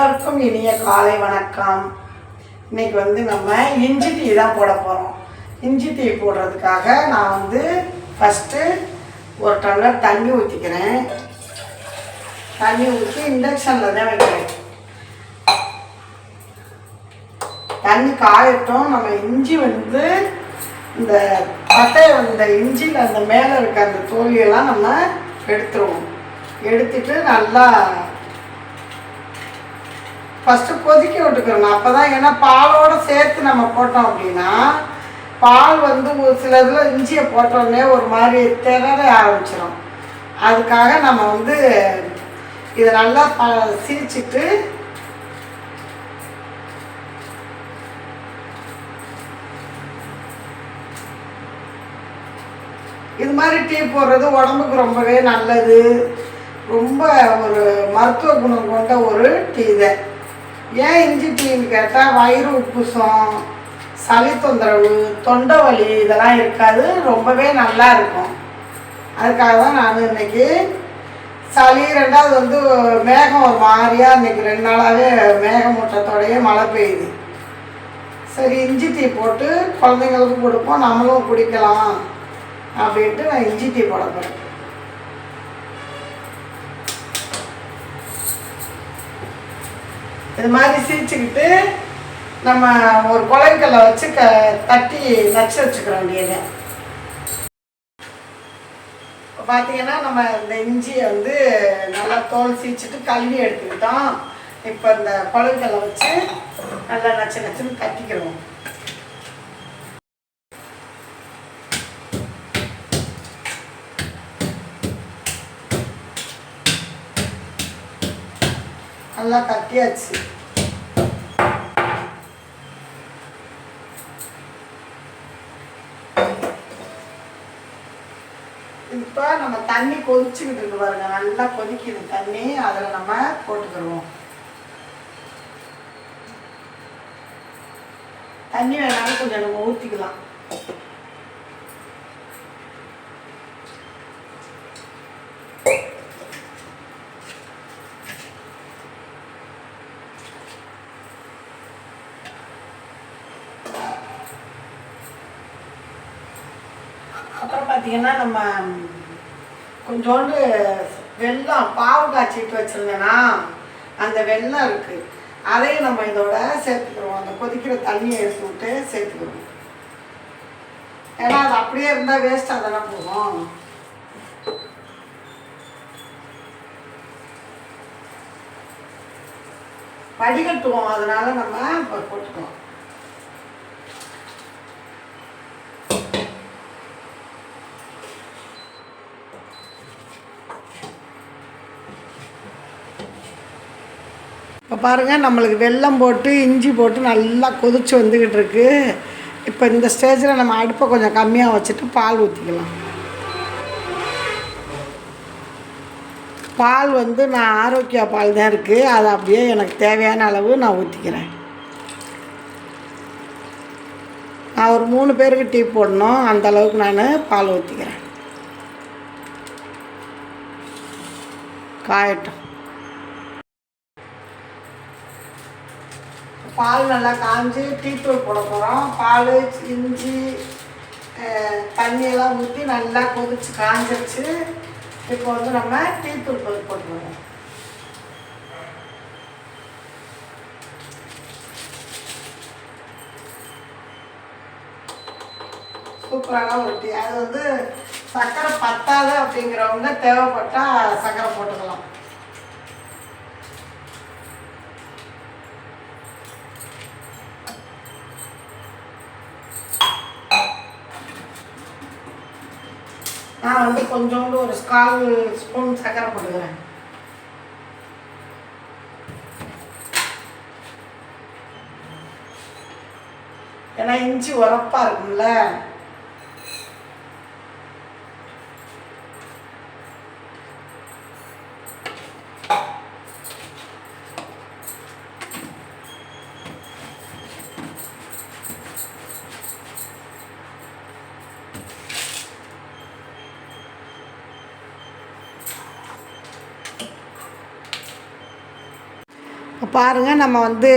அனைவருக்கும் இனிய காலை வணக்கம். இன்னைக்கு வந்து நம்ம இஞ்சி டீ தான் போட போகிறோம் இஞ்சி டீ போடுறதுக்காக நான் வந்து ஃபஸ்ட்டு ஒரு டம்ளர் தண்ணி ஊற்றிக்கிறேன் தண்ணி ஊற்றி இண்டக்ஷனில் தான் வைக்கிறேன். தண்ணி காயட்டும். நம்ம இஞ்சி வந்து இந்த பட்டையை இந்த இஞ்சியில் அந்த மேலே இருக்க அந்த தோலியெல்லாம் நம்ம எடுத்துருவோம். எடுத்துட்டு நல்லா ஃபஸ்ட்டு கொதிக்க விட்டுக்கிறணும் அப்போ தான் ஏன்னா பாலோடு சேர்த்து நம்ம போட்டோம் அப்படின்னா பால் வந்து ஒரு சில இதில் இஞ்சியை போட்டோடனே ஒரு மாதிரி திணற ஆரம்பிச்சிடும் அதுக்காக நம்ம வந்து இதை நல்லா ப சீச்சிட்டு இது மாதிரி டீ போடுறது உடம்புக்கு ரொம்பவே நல்லது. ரொம்ப ஒரு மருத்துவ குணம் கொண்ட ஒரு டீ தான் ஏன் இஞ்சி டீன்னு கேட்டால் வயிறு உப்புசம் சளி தொந்தரவு தொண்டை வலி இதெல்லாம் இருக்காது. ரொம்பவே நல்லா இருக்கும். அதுக்காக தான் நான் இன்னைக்கு சளி ரெண்டாவது வந்து மேகம் ஒரு மாதிரியாக இன்னைக்கு ரெண்டு நாளாகவே மேகமூட்டத்தோடையே மழை பெய்யுது. சரி இஞ்சி டீ போட்டு குழந்தைங்களுக்கும் கொடுப்போம் நம்மளும் குடிக்கலாம். அப்படின்ட்டு நான் இஞ்சி டீ போட போகிறேன் இது மாதிரி சிரிச்சுக்கிட்டு நம்ம ஒரு குழந்தைக்கல்ல வச்சு க தட்டி நச்சு வச்சுக்கிறோம் வேண்டியது. இப்போ பார்த்தீங்கன்னா நம்ம இந்த இஞ்சியை வந்து நல்லா தோல் சீச்சிட்டு கழுவி எடுத்துக்கிட்டோம். இப்போ இந்த குழந்தைக்கல்ல வச்சு நல்லா நச்சு நச்சுன்னு தட்டிக்கிறோம் நல்லா கட்டியாச்சு இப்போ நம்ம தண்ணி கொதிச்சுக்கிட்டு இருக்கு பாருங்க. நல்லா கொதிக்குது. தண்ணி அதில் நம்ம போட்டுக்கிடுவோம். தண்ணி வேணாலும் கொஞ்சம் நம்ம ஊற்றிக்கலாம் அப்புறம் பார்த்தீங்கன்னா நம்ம கொஞ்சோண்டு வெல்லம் பாவு காய்ச்சிட்டு வச்சுருந்தேன்னா அந்த வெல்லம் இருக்குது அதையும் நம்ம இதோட சேர்த்துக்கிறோம் அந்த கொதிக்கிற தண்ணியை எடுத்து விட்டு சேர்த்துக்கிறோம் ஏன்னா அது அப்படியே இருந்தால் வேஸ்ட்டாக தானே போகும். வடிகட்டுவோம். அதனால நம்ம இப்போ பாருங்கள் நம்மளுக்கு வெல்லம் போட்டு இஞ்சி போட்டு நல்லா கொதிச்சு வந்துக்கிட்டு இருக்கு. இப்போ இந்த ஸ்டேஜில் நம்ம அடுப்பை கொஞ்சம் கம்மியாக வச்சுட்டு பால் ஊற்றிக்கலாம் பால் வந்து நான் ஆரோக்கியா பால் தான் இருக்குது அது அப்படியே எனக்கு தேவையான அளவு நான் ஊற்றிக்கிறேன் நான் ஒரு மூணு பேருக்கு டீ போடணும். அந்த அளவுக்கு நான் பால் ஊற்றிக்கிறேன் காயட்டும். பால் நல்லா காஞ்சி டீத்தூள் போட போகிறோம் பால் இஞ்சி தண்ணியெல்லாம் ஊற்றி நல்லா கொதிச்சு காஞ்சிருச்சு. இப்போ வந்து நம்ம டீத்தூள் போட்டு போட்டுருவோம். சூப்பரான ஒரு டீ. அது வந்து சர்க்கரை பத்தாது அப்படிங்கிறவங்க தேவைப்பட்டால் சர்க்கரை போட்டுக்கலாம். நான் வந்து கொஞ்சோண்டு ஒரு ஸ்கால் ஸ்பூன் சர்க்கரை போட்டுக்கிறேன். ஏன்னா இஞ்சி உரப்பாக இருக்கும்ல. பாருங்கள் நம்ம வந்து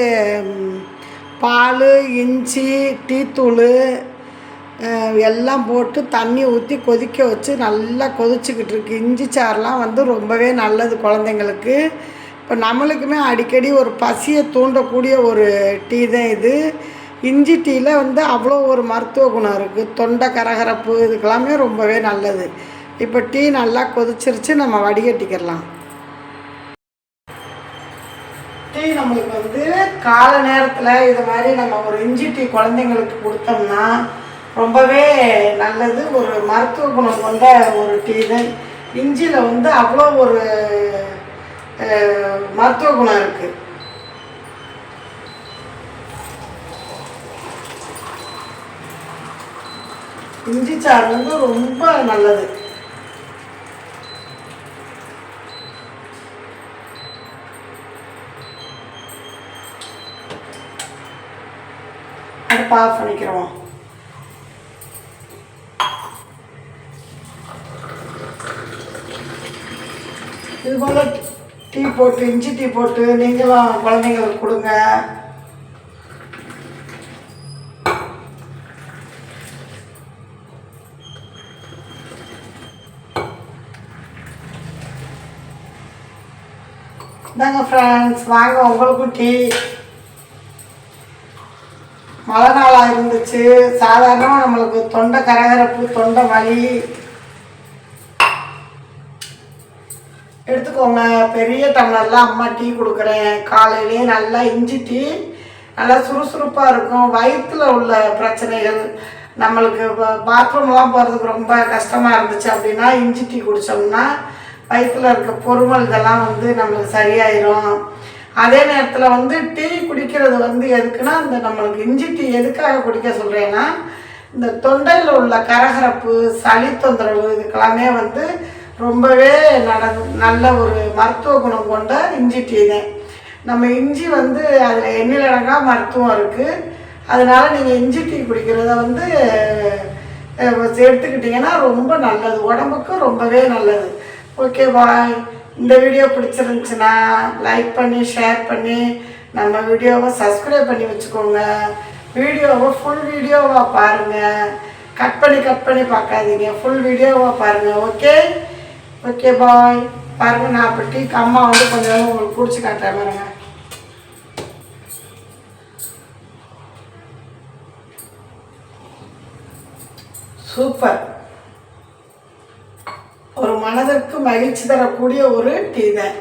பால் இஞ்சி டீத்தூள் எல்லாம் போட்டு தண்ணி ஊற்றி கொதிக்க வச்சு நல்லா கொதிச்சுக்கிட்டு இருக்கு. இஞ்சி சாறுலாம் வந்து ரொம்பவே நல்லது குழந்தைங்களுக்கு. இப்போ நம்மளுக்குமே அடிக்கடி ஒரு பசியை தூண்டக்கூடிய ஒரு டீ தான் இது. இஞ்சி டீயில் வந்து அவ்வளோ ஒரு மருத்துவ குணம் இருக்குது தொண்டை கரகரப்பு இதுக்கெல்லாமே ரொம்பவே நல்லது. இப்போ டீ நல்லா கொதிச்சிருச்சு நம்ம வடிகட்டிக்கிடலாம் டீ நம்மளுக்கு வந்து கால நேரத்தில் இது மாதிரி நம்ம ஒரு இஞ்சி டீ குழந்தைங்களுக்கு கொடுத்தோம்னா ரொம்பவே நல்லது. ஒரு மருத்துவ குணம் கொண்ட ஒரு டீ தான் இஞ்சியில் வந்து அவ்வளோ ஒரு மருத்துவ குணம் இருக்குது இஞ்சி சாறு வந்து ரொம்ப நல்லது. அடுப்பு ஆஃப் பண்ணிக்கிறோம். இது போல் டீ போட்டு இஞ்சி டீ போட்டு நீங்களும் குழந்தைங்களுக்கு கொடுங்க. இந்தாங்க ஃப்ரெண்ட்ஸ் வாங்க உங்களுக்கும் டீ. மழை நாளாக இருந்துச்சு. சாதாரணமாக நம்மளுக்கு தொண்டை கரகரப்பு தொண்டை வலி. எடுத்துக்கோங்க பெரிய டம்ளர்லாம் அம்மா டீ கொடுக்குறேன். காலையிலேயே நல்லா இஞ்சி டீ நல்லா சுறுசுறுப்பாக இருக்கும். வயிற்றில் உள்ள பிரச்சனைகள் நம்மளுக்கு பாத்ரூம்லாம் போகிறதுக்கு ரொம்ப கஷ்டமாக இருந்துச்சு அப்படின்னா இஞ்சி டீ குடித்தோம்னா வயிற்றில் இருக்க பொறுமல் இதெல்லாம் வந்து நம்மளுக்கு சரியாயிரும். அதே நேரத்தில் வந்து டீ குடிக்கிறது வந்து எதுக்குன்னா இந்த நம்மளுக்கு இஞ்சி டீ எதுக்காக குடிக்க சொல்கிறேன்னா இந்த தொண்டையில் உள்ள கரகரப்பு சளி தொந்தரவு இதுக்கெல்லாமே வந்து ரொம்பவே நட நல்ல ஒரு மருத்துவ குணம் கொண்ட இஞ்சி டீ தான் நம்ம இஞ்சி வந்து அதில் எண்ணிலடங்கா மருத்துவம் இருக்குது அதனால் நீங்கள் இஞ்சி டீ குடிக்கிறத வந்து எடுத்துக்கிட்டிங்கன்னா ரொம்ப நல்லது. உடம்புக்கு ரொம்பவே நல்லது. ஓகே பாய் இந்த வீடியோ பிடிச்சிருந்துச்சுன்னா லைக் பண்ணி ஷேர் பண்ணி நம்ம வீடியோவை சப்ஸ்கிரைப் பண்ணி வச்சுக்கோங்க. வீடியோவை ஃபுல் வீடியோவாக பாருங்கள் கட் பண்ணி கட் பண்ணி பார்க்காதீங்க. ஃபுல் வீடியோவாக பாருங்கள் ஓகே ஓகே பாய் பாருங்கள் நான் இப்போ டீ அம்மா வந்து கொஞ்சம் உங்களுக்கு பிடிச்சி காட்டுறேன் பாருங்க. சூப்பர் மனதிற்கு மகிழ்ச்சி தரக்கூடிய ஒரு டீ தான்